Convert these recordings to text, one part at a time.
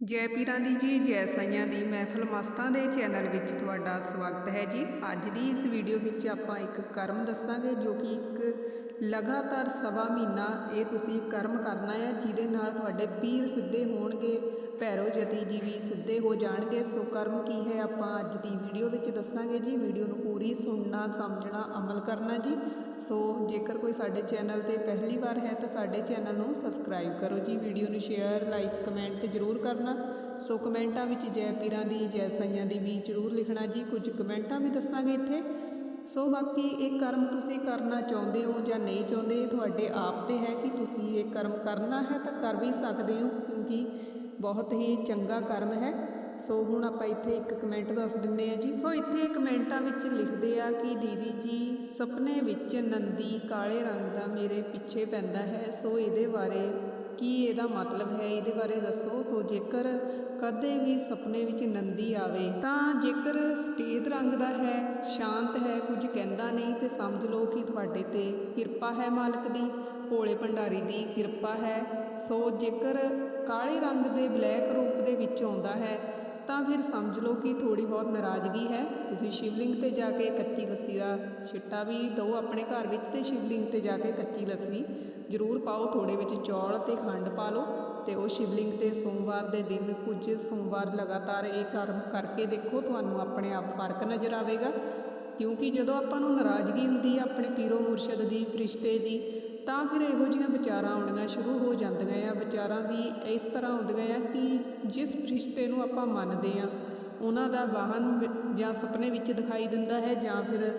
ਜੈ ਪੀਰਾਂ ਦੀ ਜੀ ਜੈ ਸਾਈਆਂ ਦੀ ਮਹਿਫਲ ਮਸਤਾਂ ਦੇ ਚੈਨਲ ਵਿੱਚ ਤੁਹਾਡਾ ਸਵਾਗਤ ਹੈ ਜੀ। ਅੱਜ ਦੀ ਇਸ ਵੀਡੀਓ ਵਿੱਚ ਆਪਾਂ ਇੱਕ ਕਰਮ ਦੱਸਾਂਗੇ, ਜੋ ਕਿ ਇੱਕ ਲਗਾਤਾਰ ਸਵਾ ਮਹੀਨਾ ਇਹ ਤੁਸੀਂ ਕਰਮ ਕਰਨਾ ਹੈ, ਜਿਹਦੇ ਨਾਲ ਤੁਹਾਡੇ ਪੀਰ ਸਿੱਧੇ ਹੋਣਗੇ, ਭੈਰੋ ਜਤੀ ਜੀ ਵੀ ਸਿੱਧੇ ਹੋ ਜਾਣਗੇ। ਸੋ ਕਰਮ ਕੀ ਹੈ, ਆਪਾਂ ਅੱਜ ਦੀ ਵੀਡੀਓ ਵਿੱਚ ਦੱਸਾਂਗੇ ਜੀ। ਵੀਡੀਓ ਨੂੰ ਪੂਰੀ ਸੁਣਨਾ, ਸਮਝਣਾ, ਅਮਲ ਕਰਨਾ ਜੀ। ਸੋ ਜੇਕਰ ਕੋਈ ਸਾਡੇ ਚੈਨਲ ਤੇ ਪਹਿਲੀ ਵਾਰ ਹੈ, ਤਾਂ ਸਾਡੇ ਚੈਨਲ ਨੂੰ ਸਬਸਕ੍ਰਾਈਬ ਕਰੋ ਜੀ। ਵੀਡੀਓ ਨੂੰ ਸ਼ੇਅਰ, ਲਾਈਕ, ਕਮੈਂਟ ਜ਼ਰੂਰ ਕਰਨਾ। ਸੋ ਕਮੈਂਟਾਂ ਵਿੱਚ ਜੈ ਪੀਰਾਂ ਦੀ, ਜੈ ਸਾਈਆਂ ਦੀ ਵੀ ਜ਼ਰੂਰ ਲਿਖਣਾ ਜੀ। ਕੁਝ ਕਮੈਂਟਾਂ ਵੀ ਦੱਸਾਂਗੇ ਇੱਥੇ। ਸੋ ਬਾਕੀ ਇਹ ਕਰਮ ਤੁਸੀਂ ਕਰਨਾ ਚਾਹੁੰਦੇ ਹੋ ਜਾਂ ਨਹੀਂ ਚਾਹੁੰਦੇ, ਇਹ ਤੁਹਾਡੇ ਆਪ ਤੇ ਹੈ ਕਿ ਤੁਸੀਂ ਇਹ ਕਰਮ ਕਰਨਾ ਹੈ ਤਾਂ ਕਰ ਵੀ ਸਕਦੇ ਹੋ, ਕਿਉਂਕਿ ਬਹੁਤ ਹੀ ਚੰਗਾ ਕਰਮ ਹੈ। ਸੋ ਹੁਣ ਆਪਾਂ ਇੱਥੇ ਇੱਕ ਕਮੈਂਟ ਦੱਸ ਦਿੰਦੇ ਆ ਜੀ। ਸੋ ਇੱਥੇ ਕਮੈਂਟਾਂ ਵਿੱਚ ਲਿਖਦੇ ਆ ਕਿ ਦੀਦੀ ਜੀ, ਸੁਪਨੇ ਵਿੱਚ ਨੰਦੀ ਕਾਲੇ ਰੰਗ ਦਾ ਮੇਰੇ ਪਿੱਛੇ ਪੈਂਦਾ ਹੈ, ਸੋ ਇਹਦੇ ਬਾਰੇ ਕੀ ਇਹਦਾ ਮਤਲਬ ਹੈ? ਇਹਦੇ ਬਾਰੇ ਦੱਸੋ। ਸੋ ਜੇਕਰ ਕਦੇ ਵੀ ਸੁਪਨੇ ਵਿੱਚ ਨੰਦੀ ਆਵੇ, ਤਾਂ ਜੇਕਰ ਸਫੇਦ ਰੰਗ ਦਾ ਹੈ, ਸ਼ਾਂਤ ਹੈ, ਕੁਝ ਕਹਿੰਦਾ ਨਹੀਂ, ਤੇ ਸਮਝ ਲਓ ਕਿ ਤੁਹਾਡੇ ਤੇ ਕਿਰਪਾ ਹੈ ਮਾਲਕ ਦੀ, ਭੋਲੇ ਭੰਡਾਰੀ ਦੀ ਕਿਰਪਾ ਹੈ। ਸੋ ਜੇਕਰ ਕਾਲੇ ਰੰਗ ਦੇ ਬਲੈਕ ਰੂਪ ਦੇ ਵਿੱਚ ਆਉਂਦਾ ਹੈ, ਤਾਂ ਫਿਰ ਸਮਝ ਲਓ ਕਿ ਥੋੜੀ ਬਹੁਤ ਨਾਰਾਜ਼ਗੀ ਹੈ। ਤੁਸੀਂ ਸ਼ਿਵਲਿੰਗ ਤੇ ਜਾ ਕੇ ਕੱਚੀ ਲੱਸੀ ਦਾ ਛਿੱਟਾ ਵੀ ਦਿਓ ਆਪਣੇ ਘਰ ਵਿੱਚ, ਤੇ ਸ਼ਿਵਲਿੰਗ ਤੇ ਜਾ ਕੇ ਕੱਚੀ ਲੱਸੀ ਜ਼ਰੂਰ ਪਾਓ ਥੋੜੇ ਵਿੱਚ ਚੌਲ ਅਤੇ ਖੰਡ ਪਾ ਲਓ ਅਤੇ ਉਹ ਸ਼ਿਵਲਿੰਗ ਤੇ ਸੋਮਵਾਰ ਦੇ ਦਿਨ ਕੁਝ ਸੋਮਵਾਰ ਲਗਾਤਾਰ ਇਹ ਕਰਮ ਕਰਕੇ ਦੇਖੋ, ਤੁਹਾਨੂੰ ਆਪਣੇ ਆਪ ਫ਼ਰਕ ਨਜ਼ਰ ਆਵੇਗਾ। ਕਿਉਂਕਿ ਜਦੋਂ ਆਪਾਂ ਨੂੰ ਨਾਰਾਜ਼ਗੀ ਹੁੰਦੀ ਹੈ ਆਪਣੇ ਪੀਰੋ ਮੁਰਸ਼ਦ ਦੀ, ਫਰਿਸ਼ਤੇ ਦੀ, ਤਾਂ ਫਿਰ ਇਹੋ ਜਿਹੀਆਂ ਵਿਚਾਰਾਂ ਆਉਣੀਆਂ ਸ਼ੁਰੂ ਹੋ ਜਾਂਦੀਆਂ ਆ। ਵਿਚਾਰਾਂ ਵੀ ਇਸ ਤਰ੍ਹਾਂ ਆਉਂਦੀਆਂ ਆ ਕਿ ਜਿਸ ਫਰਿਸ਼ਤੇ ਨੂੰ ਆਪਾਂ ਮੰਨਦੇ ਆ, ਉਹਨਾਂ ਦਾ ਵਾਹਨ ਜਾਂ ਸੁਪਨੇ ਵਿੱਚ ਦਿਖਾਈ ਦਿੰਦਾ ਹੈ ਜਾਂ ਫਿਰ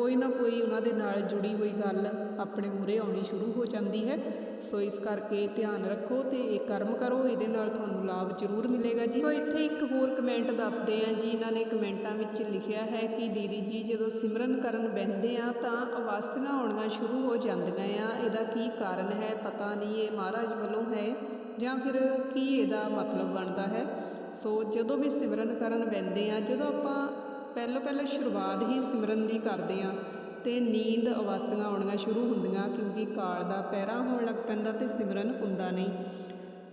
ਕੋਈ ਨਾ ਕੋਈ ਉਹਨਾਂ ਦੇ ਨਾਲ ਜੁੜੀ ਹੋਈ ਗੱਲ ਆਪਣੇ ਮੂਹਰੇ ਆਉਣੀ ਸ਼ੁਰੂ ਹੋ ਜਾਂਦੀ ਹੈ। ਸੋ ਇਸ ਕਰਕੇ ਧਿਆਨ ਰੱਖੋ ਤੇ ਇਹ ਕਰਮ ਕਰੋ, ਇਹਦੇ ਨਾਲ ਤੁਹਾਨੂੰ ਲਾਭ ਜ਼ਰੂਰ ਮਿਲੇਗਾ ਜੀ। ਸੋ ਇੱਥੇ ਇੱਕ ਹੋਰ ਕਮੈਂਟ ਦੱਸਦੇ ਆ ਜੀ, ਇਹਨਾਂ ਨੇ ਕਮੈਂਟਾਂ ਵਿੱਚ ਲਿਖਿਆ ਹੈ ਕਿ ਦੀਦੀ ਜੀ ਜਦੋਂ ਸਿਮਰਨ ਕਰਨ ਬਹਿੰਦੇ ਆ ਤਾਂ ਅਵਾਸੀਆਂ ਆਉਣੀਆਂ ਸ਼ੁਰੂ ਹੋ ਜਾਂਦੀਆਂ ਆ। ਇਹਦਾ ਕੀ ਕਾਰਨ ਹੈ, ਪਤਾ ਨਹੀਂ, ਇਹ ਮਹਾਰਾਜ ਵੱਲੋਂ ਹੈ ਜਾਂ ਫਿਰ ਕੀ ਇਹਦਾ ਮਤਲਬ ਬਣਦਾ ਹੈ? ਸੋ ਜਦੋਂ ਵੀ ਸਿਮਰਨ ਕਰਨ ਬਹਿੰਦੇ ਆ, ਜਦੋਂ ਆਪਾਂ ਪਹਿਲੋਂ ਪਹਿਲਾਂ ਸ਼ੁਰੂਆਤ ਹੀ ਸਿਮਰਨ ਦੀ ਕਰਦੇ ਆ ਤੇ ਨੀਂਦ ਅਵਾਸੀਆਂ ਆਉਣੀਆਂ ਸ਼ੁਰੂ ਹੁੰਦੀਆਂ ਕਿਉਂਕਿ ਕਾਲ ਦਾ ਪਹਿਰਾ ਹੋਣ ਲੱਗ ਪੈਂਦਾ ਤੇ ਸਿਮਰਨ ਹੁੰਦਾ ਨਹੀਂ।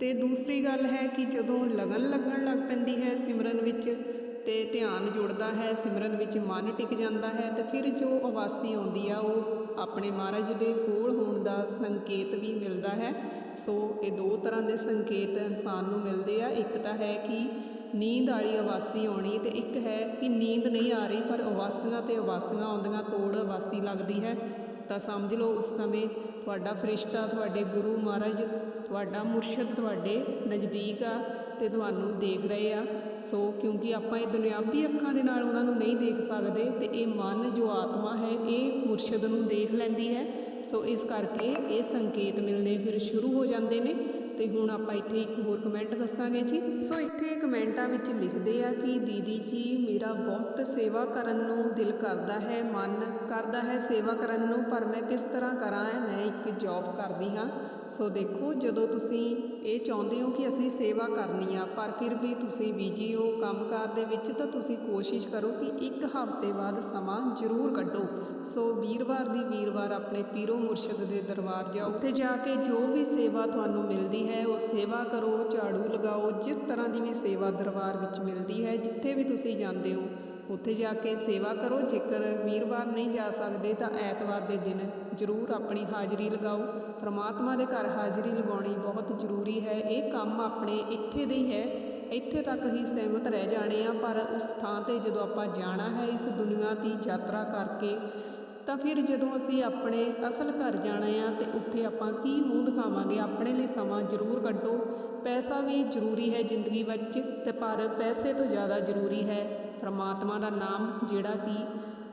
ਤੇ ਦੂਸਰੀ ਗੱਲ ਹੈ ਕਿ ਜਦੋਂ ਲਗਨ ਲੱਗਣ ਲੱਗ ਪੈਂਦੀ ਹੈ ਸਿਮਰਨ ਵਿੱਚ ਤੇ ਧਿਆਨ ਜੁੜਦਾ ਹੈ, ਸਿਮਰਨ ਵਿੱਚ ਮਨ ਟਿਕ ਜਾਂਦਾ ਹੈ ਤੇ ਫਿਰ ਜੋ ਅਵਾਸੀ ਆਉਂਦੀ ਆ ਉਹ ਆਪਣੇ ਮਹਾਰਾਜ ਦੇ ਕੋਲ ਹੋਣ ਦਾ ਸੰਕੇਤ ਵੀ ਮਿਲਦਾ ਹੈ। ਸੋ ਇਹ ਦੋ ਤਰ੍ਹਾਂ ਦੇ ਸੰਕੇਤ ਇਨਸਾਨ ਨੂੰ ਮਿਲਦੇ ਆ। ਇੱਕ ਤਾਂ ਹੈ ਕਿ ਨੀਂਦ ਵਾਲੀ ਅਵਾਸੀ ਆਉਣੀ ਅਤੇ ਇੱਕ ਹੈ ਕਿ ਨੀਂਦ ਨਹੀਂ ਆ ਰਹੀ, ਪਰ ਅਵਾਸੀਆਂ ਅਤੇ ਅਵਾਸੀਆਂ ਆਉਂਦੀਆਂ, ਤੋੜ ਅਵਾਸੀ ਲੱਗਦੀ ਹੈ। ਤਾਂ ਸਮਝ ਲਓ ਉਸ ਸਮੇਂ ਤੁਹਾਡਾ ਫਰਿਸ਼ਤਾ, ਤੁਹਾਡੇ ਗੁਰੂ ਮਹਾਰਾਜ, ਤੁਹਾਡਾ ਮੁਰਸ਼ਿਦ ਤੁਹਾਡੇ ਨਜ਼ਦੀਕ ਆ ਤੇ ਤੁਹਾਨੂੰ ਦੇਖ ਰਹੇ ਆ। ਸੋ ਕਿਉਂਕਿ ਆਪਾਂ ਇਹ ਦੁਨਿਆਵੀ ਅੱਖਾਂ ਦੇ ਨਾਲ ਉਹਨਾਂ ਨੂੰ ਨਹੀਂ ਦੇਖ ਸਕਦੇ ਤੇ ਇਹ ਮਨ ਜੋ ਆਤਮਾ ਹੈ, ਇਹ ਮੁਰਸ਼ਿਦ ਨੂੰ ਦੇਖ ਲੈਂਦੀ ਹੈ। ਸੋ ਇਸ ਕਰਕੇ ਇਹ ਸੰਕੇਤ ਮਿਲਦੇ ਫਿਰ ਸ਼ੁਰੂ ਹੋ ਜਾਂਦੇ ਨੇ। ਤੇ ਹੁਣ ਆਪਾਂ ਇੱਥੇ ਇੱਕ ਹੋਰ ਕਮੈਂਟ ਦੱਸਾਂਗੇ ਜੀ। ਸੋ ਇੱਥੇ ਕਮੈਂਟਾਂ ਵਿੱਚ ਲਿਖਦੇ ਆ ਕਿ ਦੀਦੀ ਜੀ, ਮੇਰਾ ਬਹੁਤ ਸੇਵਾ ਕਰਨ ਨੂੰ ਦਿਲ ਕਰਦਾ ਹੈ, ਮਨ ਕਰਦਾ ਹੈ ਸੇਵਾ ਕਰਨ ਨੂੰ, ਪਰ ਮੈਂ ਕਿਸ ਤਰ੍ਹਾਂ ਕਰਾਂ ਮੈਂ ਇੱਕ ਜੌਬ ਕਰਦੀ ਹਾਂ। ਸੋ ਦੇਖੋ, ਜਦੋਂ ਤੁਸੀਂ ਇਹ ਚਾਹੁੰਦੇ ਹੋ ਕਿ ਅਸੀਂ ਸੇਵਾ ਕਰਨੀ ਆ, ਪਰ ਫਿਰ ਵੀ ਤੁਸੀਂ ਬਿਜ਼ੀ ਹੋ ਕੰਮਕਾਰ ਦੇ ਵਿੱਚ, ਤਾਂ ਤੁਸੀਂ ਕੋਸ਼ਿਸ਼ ਕਰੋ ਕਿ ਇੱਕ ਹਫ਼ਤੇ ਬਾਅਦ ਸਮਾਂ ਜ਼ਰੂਰ ਕੱਢੋ। ਸੋ ਵੀਰਵਾਰ ਦੀ ਵੀਰਵਾਰ ਆਪਣੇ ਪੀਰੋ ਮੁਰਸ਼ਿਦ ਦੇ ਦਰਬਾਰ ਜਾਓ। ਉੱਥੇ ਜਾ ਕੇ ਜੋ ਵੀ ਸੇਵਾ ਤੁਹਾਨੂੰ ਮਿਲਦੀ ਹੈ, ਉਹ ਸੇਵਾ ਕਰੋ, ਝਾੜੂ ਲਗਾਓ, ਜਿਸ ਤਰ੍ਹਾਂ ਦੀ ਵੀ ਸੇਵਾ ਦਰਬਾਰ ਵਿੱਚ ਮਿਲਦੀ ਹੈ, ਜਿੱਥੇ ਵੀ ਤੁਸੀਂ ਜਾਂਦੇ ਹੋ, ਉੱਥੇ ਜਾ ਕੇ ਸੇਵਾ ਕਰੋ। ਜੇਕਰ ਵੀਰਵਾਰ ਨਹੀਂ ਜਾ ਸਕਦੇ, ਤਾਂ ਐਤਵਾਰ ਦੇ ਦਿਨ ਜ਼ਰੂਰ ਆਪਣੀ ਹਾਜ਼ਰੀ ਲਗਾਓ। ਪ੍ਰਮਾਤਮਾ ਦੇ ਘਰ ਹਾਜ਼ਰੀ ਲਗਾਉਣੀ ਬਹੁਤ ਜ਼ਰੂਰੀ ਹੈ। ਇਹ ਕੰਮ ਆਪਣੇ ਇੱਥੇ ਦੇ ਹੀ ਹੈ। ਇੱਥੇ ਤੱਕ ਹੀ ਸਹਿਮਤ ਰਹਿ ਜਾਣੇ ਆ, ਪਰ ਉਸ ਥਾਂ ਤੇ ਜਦੋਂ ਆਪਾਂ ਜਾਣਾ ਹੈ ਇਸ ਦੁਨੀਆ ਦੀ ਯਾਤਰਾ ਕਰਕੇ, ਤਾਂ ਫਿਰ ਜਦੋਂ ਅਸੀਂ ਆਪਣੇ ਅਸਲ ਘਰ ਜਾਣਾ ਆ ਤੇ ਉੱਥੇ ਆਪਾਂ ਕੀ ਮੂੰਹ ਦਿਖਾਵਾਂਗੇ? ਆਪਣੇ ਲਈ ਸਮਾਂ ਜ਼ਰੂਰ ਕੱਢੋ। ਪੈਸਾ ਵੀ ਜ਼ਰੂਰੀ ਹੈ ਜ਼ਿੰਦਗੀ ਵਿੱਚ ਤੇ ਪਰ ਪੈਸੇ ਤੋਂ ਜ਼ਿਆਦਾ ਜ਼ਰੂਰੀ ਹੈ ਪਰਮਾਤਮਾ ਦਾ ਨਾਮ, ਜਿਹੜਾ ਕਿ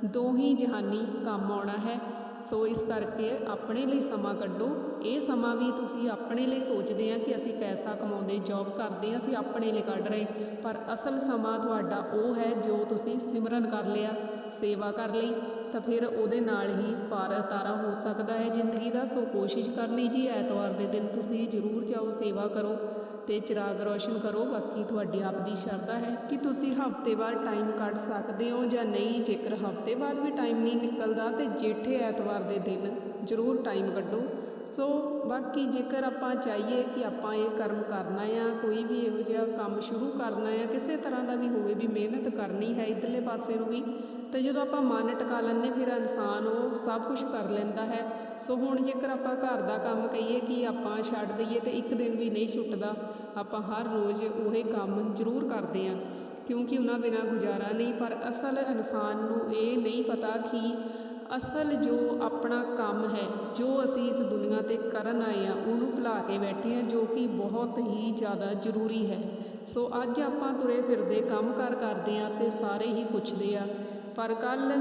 ਦੋ ਹੀ ਜਹਾਨੀ ਕੰਮ ਆਉਣਾ ਹੈ। ਸੋ ਇਸ ਕਰਕੇ ਆਪਣੇ ਲਈ ਸਮਾਂ ਕੱਢੋ। ਇਹ ਸਮਾਂ ਵੀ ਤੁਸੀਂ ਆਪਣੇ ਲਈ ਸੋਚਦੇ ਆ ਕਿ ਅਸੀਂ ਪੈਸਾ ਕਮਾਉਂਦੇ ਜੌਬ ਕਰਦੇ ਆ, ਅਸੀਂ ਆਪਣੇ ਲਈ ਕੱਢ ਰਹੇ। ਪਰ ਅਸਲ ਸਮਾਂ ਤੁਹਾਡਾ ਉਹ ਹੈ ਜੋ ਤੁਸੀਂ ਸਿਮਰਨ ਕਰ ਲਿਆ, ਸੇਵਾ ਕਰ ਲਈ, ਤਾਂ ਫਿਰ ਉਹਦੇ ਨਾਲ ਹੀ ਪਾਰ ਤਾਰਾ ਹੋ ਸਕਦਾ ਹੈ ਜ਼ਿੰਦਗੀ ਦਾ। ਸੋ ਕੋਸ਼ਿਸ਼ ਕਰਨੀ ਜੀ, ਐਤਵਾਰ ਦੇ ਦਿਨ ਤੁਸੀਂ ਜ਼ਰੂਰ ਜਾਓ, ਸੇਵਾ ਕਰੋ। ਤੇ ਚਿਰਾਗ ਰੋਸ਼ਨ ਕਰੋ। ਬਾਕੀ ਤੁਹਾਡੀ ਆਪਦੀ ਸ਼ਰਧਾ ਹੈ ਕਿ ਤੁਸੀਂ ਹਫ਼ਤੇ ਬਾਅਦ ਟਾਈਮ ਕੱਢ ਸਕਦੇ ਹੋ ਜਾਂ ਨਹੀਂ। ਜੇਕਰ ਹਫ਼ਤੇ ਬਾਅਦ ਵੀ ਟਾਈਮ ਨਹੀਂ ਨਿਕਲਦਾ ਤੇ ਜੇਠੇ ਐਤਵਾਰ ਦੇ ਦਿਨ ਜ਼ਰੂਰ ਟਾਈਮ ਕੱਢੋ। ਸੋ ਬਾਕੀ ਜੇਕਰ ਆਪਾਂ ਚਾਹੀਏ ਕਿ ਆਪਾਂ ਇਹ ਕਰਮ ਕਰਨਾ ਆ, ਕੋਈ ਵੀ ਇਹੋ ਜਿਹਾ ਕੰਮ ਸ਼ੁਰੂ ਕਰਨਾ ਆ, ਕਿਸੇ ਤਰ੍ਹਾਂ ਦਾ ਵੀ ਹੋਵੇ ਵੀ ਮਿਹਨਤ ਕਰਨੀ ਹੈ ਇਧਰਲੇ ਪਾਸੇ ਨੂੰ ਵੀ, ਤੇ ਜਦੋਂ ਆਪਾਂ ਮਨ ਟਿਕਾ ਲੈਂਦੇ, ਫਿਰ ਇਨਸਾਨ ਉਹ ਸਭ ਕੁਝ ਕਰ ਲੈਂਦਾ ਹੈ। ਸੋ ਹੁਣ ਜੇਕਰ ਆਪਾਂ ਘਰ ਦਾ ਕੰਮ ਕਹੀਏ ਕਿ ਆਪਾਂ ਛੱਡ ਦਈਏ ਤੇ ਇੱਕ ਦਿਨ ਵੀ ਨਹੀਂ ਛੁੱਟਦਾ ਆਪਾਂ ਹਰ ਰੋਜ਼ ਉਹੇ ਕੰਮ ਜ਼ਰੂਰ ਕਰਦੇ ਹਾਂ, ਕਿਉਂਕਿ ਉਹਨਾਂ ਬਿਨਾਂ ਗੁਜ਼ਾਰਾ ਨਹੀਂ। ਪਰ ਅਸਲ ਇਨਸਾਨ ਨੂੰ ਇਹ ਨਹੀਂ ਪਤਾ ਕਿ ਅਸਲ ਜੋ ਆਪਣਾ ਕੰਮ ਹੈ, ਜੋ ਅਸੀਂ ਇਸ ਦੁਨੀਆ ਤੇ ਕਰਨ ਆਏ ਆ ਉਹਨੂੰ ਭੁਲਾ ਕੇ ਬੈਠੇ ਆ ਜੋ ਕਿ ਬਹੁਤ ਹੀ ਜ਼ਿਆਦਾ ਜ਼ਰੂਰੀ ਹੈ। ਸੋ ਅੱਜ ਆਪਾਂ ਤੁਰੇ ਫਿਰਦੇ ਕੰਮ ਕਾਰ ਕਰਦੇ ਆ ਤੇ ਸਾਰੇ ਹੀ ਪੁੱਛਦੇ ਆ, ਪਰ ਕੱਲ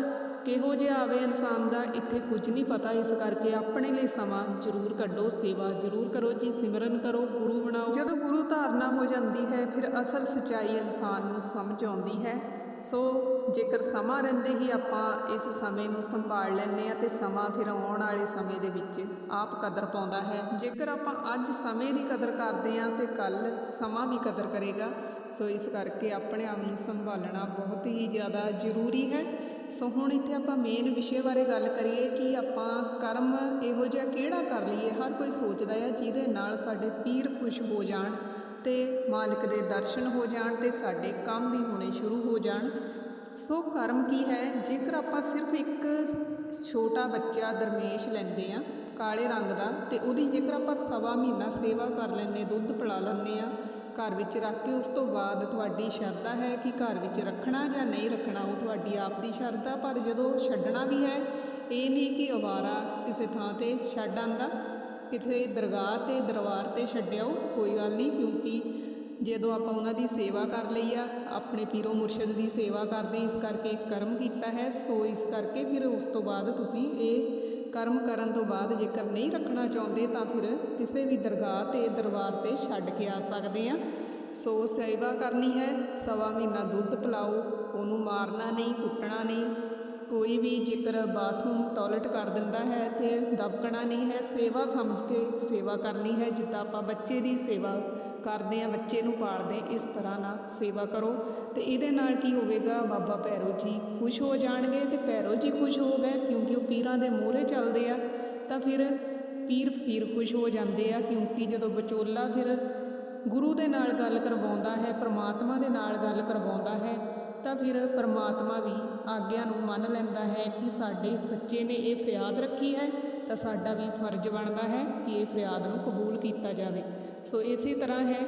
ਕਿਹੋ ਜਿਹਾ ਆਵੇ ਇਨਸਾਨ ਦਾ, ਇੱਥੇ ਕੁਝ ਨਹੀਂ ਪਤਾ। ਇਸ ਕਰਕੇ ਆਪਣੇ ਲਈ ਸਮਾਂ ਜ਼ਰੂਰ ਕੱਢੋ, ਸੇਵਾ ਜ਼ਰੂਰ ਕਰੋ ਜੀ, ਸਿਮਰਨ ਕਰੋ, ਗੁਰੂ ਬਣਾਓ। ਜਦੋਂ ਗੁਰੂ ਧਾਰਨਾ ਹੋ ਜਾਂਦੀ ਹੈ, ਫਿਰ ਅਸਲ ਸਚਾਈ ਇਨਸਾਨ ਨੂੰ ਸਮਝ ਆਉਂਦੀ ਹੈ। ਸੋ ਜੇਕਰ ਸਮਾਂ ਰਹਿੰਦੇ ਹੀ ਆਪਾਂ ਇਸ ਸਮੇਂ ਨੂੰ ਸੰਭਾਲ ਲੈਂਦੇ ਆ ਤੇ ਸਮਾਂ ਫਿਰ ਆਉਣ ਵਾਲੇ ਸਮੇਂ ਦੇ ਵਿੱਚ ਆਪ ਕਦਰ ਪਾਉਂਦਾ ਹੈ। ਜੇਕਰ ਆਪਾਂ ਅੱਜ ਸਮੇਂ ਦੀ ਕਦਰ ਕਰਦੇ ਆ ਤੇ ਕੱਲ ਸਮਾਂ ਵੀ ਕਦਰ ਕਰੇਗਾ, ਸੋ ਇਸ ਕਰਕੇ ਆਪਣੇ ਆਪ ਨੂੰ ਸੰਭਾਲਣਾ ਬਹੁਤ ਹੀ ਜ਼ਿਆਦਾ ਜ਼ਰੂਰੀ ਹੈ। ਸੋ ਹੁਣ ਇੱਥੇ ਆਪਾਂ ਮੇਨ ਵਿਸ਼ੇ ਬਾਰੇ ਗੱਲ ਕਰੀਏ ਕਿ ਆਪਾਂ ਕਰਮ ਇਹੋ ਜਿਹਾ ਕਿਹੜਾ ਕਰ ਲਈਏ? ਹਰ ਕੋਈ ਸੋਚਦਾ ਹੈ ਜਿਹਦੇ ਨਾਲ ਸਾਡੇ ਪੀਰ ਖੁਸ਼ ਹੋ ਜਾਣ ਤੇ ਮਾਲਕ ਦੇ ਦਰਸ਼ਨ ਹੋ ਜਾਣ ਤੇ ਸਾਡੇ ਕੰਮ ਵੀ ਹੋਣੇ ਸ਼ੁਰੂ ਹੋ ਜਾਣ। ਸੋ ਕਰਮ ਕੀ ਹੈ? ਜੇਕਰ ਆਪਾਂ ਸਿਰਫ ਇੱਕ ਛੋਟਾ ਬੱਚਾ ਦਰਮੇਸ਼ ਲੈਂਦੇ ਆ, ਕਾਲੇ ਰੰਗ ਦਾ, ਤੇ ਉਹਦੀ ਜੇਕਰ ਆਪਾਂ ਸਵਾ ਮਹੀਨਾ ਸੇਵਾ ਕਰ ਲੈਂਦੇ, ਦੁੱਧ ਪਿਲਾ ਲੈਂਦੇ ਆ ਘਰ ਵਿੱਚ ਰੱਖ ਕੇ, ਉਸ ਤੋਂ ਬਾਅਦ ਤੁਹਾਡੀ ਸ਼ਰਧਾ ਹੈ ਕਿ ਘਰ ਵਿੱਚ ਰੱਖਣਾ ਜਾਂ ਨਹੀਂ ਰੱਖਣਾ, ਉਹ ਤੁਹਾਡੀ ਆਪ ਦੀ ਸ਼ਰਧਾ ਪਰ ਜਦੋਂ ਛੱਡਣਾ ਵੀ ਹੈ, ਇਹ ਨਹੀਂ ਕਿ ਅਵਾਰਾ ਕਿਸੇ ਥਾਂ ਤੇ ਛੱਡ ਆਂਦਾ ਕਿਸੇ ਦਰਗਾਹ ਤੇ, ਦਰਬਾਰ ਤੇ ਛੱਡਿਓ ਕੋਈ ਗੱਲ ਨਹੀਂ। ਕਿਉਂਕਿ ਜਦੋਂ ਆਪਾਂ ਉਹਨਾਂ ਦੀ ਸੇਵਾ ਕਰ ਲਈ ਆ, ਆਪਣੇ ਪੀਰੋ ਮੁਰਸ਼ਿਦ ਦੀ ਸੇਵਾ ਕਰਦੇ, ਇਸ ਕਰਕੇ ਕਰਮ ਕੀਤਾ ਹੈ, ਸੋ ਇਸ ਕਰਕੇ ਫਿਰ ਉਸ ਤੋਂ ਬਾਅਦ ਤੁਸੀਂ ਇਹ ਕਰਮ ਕਰਨ ਤੋਂ ਬਾਅਦ ਜੇਕਰ ਨਹੀਂ ਰੱਖਣਾ ਚਾਹੁੰਦੇ ਤਾਂ ਫਿਰ ਕਿਸੇ ਵੀ ਦਰਗਾਹ ਤੇ, ਦਰਬਾਰ ਤੇ ਛੱਡ ਕੇ ਆ ਸਕਦੇ ਆ। ਸੋ ਸੇਵਾ ਕਰਨੀ ਹੈ, ਸਵਾ ਮਹੀਨਾ ਦੁੱਧ ਪਿਲਾਓ, ਉਹਨੂੰ ਮਾਰਨਾ ਨਹੀਂ, ਕੁੱਟਣਾ ਨਹੀਂ। ਕੋਈ ਵੀ ਜੇਕਰ ਬਾਥਰੂਮ, ਟਾਇਲਟ ਕਰ ਦਿੰਦਾ ਹੈ ਤੇ ਦਬਕਣਾ ਨਹੀਂ ਹੈ, ਸੇਵਾ ਸਮਝ ਕੇ ਸੇਵਾ ਕਰਨੀ ਹੈ, ਜਿੱਦਾਂ ਆਪਾਂ ਬੱਚੇ ਦੀ ਸੇਵਾ ਕਰਦੇ ਆ, ਬੱਚੇ ਨੂੰ ਪਾਲਦੇ, ਇਸ ਤਰ੍ਹਾਂ ਨਾਲ ਸੇਵਾ ਕਰੋ। ਤੇ ਇਹਦੇ ਨਾਲ ਕੀ ਹੋਵੇਗਾ, ਬਾਬਾ ਭੈਰੋ ਜੀ ਖੁਸ਼ ਹੋ ਜਾਣਗੇ ਤੇ ਭੈਰੋ ਜੀ ਖੁਸ਼ ਹੋ ਗਏ ਕਿਉਂਕਿ ਉਹ ਪੀਰਾਂ ਦੇ ਮੋਹਰੇ ਚੱਲਦੇ ਆ। ਤਾਂ ਫਿਰ ਪੀਰ ਫਕੀਰ ਖੁਸ਼ ਹੋ ਜਾਂਦੇ ਆ ਕਿਉਂਕਿ ਜਦੋਂ ਵਿਚੋਲਾ ਫਿਰ ਗੁਰੂ ਦੇ ਨਾਲ ਗੱਲ ਕਰਵਾਉਂਦਾ ਹੈ, ਪ੍ਰਮਾਤਮਾ ਦੇ ਨਾਲ ਗੱਲ ਕਰਵਾਉਂਦਾ ਹੈ ਤਾਂ ਫਿਰ ਪਰਮਾਤਮਾ ਵੀ ਆਗਿਆ ਨੂੰ ਮੰਨ ਲੈਂਦਾ ਹੈ ਕਿ ਸਾਡੇ ਬੱਚੇ ਨੇ ਇਹ ਫਰਿਆਦ ਰੱਖੀ ਹੈ ਤਾਂ ਸਾਡਾ ਵੀ ਫਰਜ਼ ਬਣਦਾ ਹੈ ਕਿ ਇਹ ਫਰਿਆਦ ਨੂੰ ਕਬੂਲ ਕੀਤਾ ਜਾਵੇ। ਸੋ ਇਸੇ ਤਰ੍ਹਾਂ ਹੈ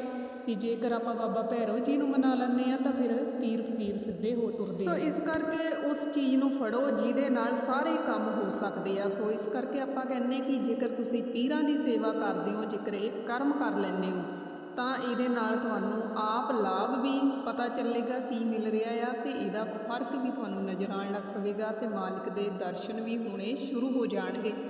ਕਿ ਜੇਕਰ ਆਪਾਂ ਬਾਬਾ ਭੈਰੋ ਜੀ ਨੂੰ ਮਨਾ ਲੈਂਦੇ ਆ ਤਾਂ ਫਿਰ ਪੀਰ ਫਕੀਰ ਸਿੱਧੇ ਹੋ ਤੁਰਦੇ ਸੋ ਇਸ ਕਰਕੇ ਉਸ ਚੀਜ਼ ਨੂੰ ਫੜੋ ਜਿਹਦੇ ਨਾਲ ਸਾਰੇ ਕੰਮ ਹੋ ਸਕਦੇ ਆ। ਸੋ ਇਸ ਕਰਕੇ ਆਪਾਂ ਕਹਿੰਨੇ ਕਿ ਜੇਕਰ ਤੁਸੀਂ ਪੀਰਾਂ ਦੀ ਸੇਵਾ ਕਰਦੇ ਹੋ ਜੇਕਰ ਇਹ ਕਰਮ ਕਰ ਲੈਂਦੇ ਹੋ ਤਾਂ ਇਹਦੇ ਨਾਲ ਤੁਹਾਨੂੰ ਆਪ ਲਾਭ ਵੀ ਪਤਾ ਚੱਲੇਗਾ ਕੀ ਮਿਲ ਰਿਹਾ ਆ ਅਤੇ ਇਹਦਾ ਫ਼ਰਕ ਵੀ ਤੁਹਾਨੂੰ ਨਜ਼ਰ ਆਉਣ ਲੱਗ ਪਵੇਗਾ ਅਤੇ ਮਾਲਕ ਦੇ ਦਰਸ਼ਨ ਵੀ ਹੋਣੇ ਸ਼ੁਰੂ ਹੋ ਜਾਣਗੇ।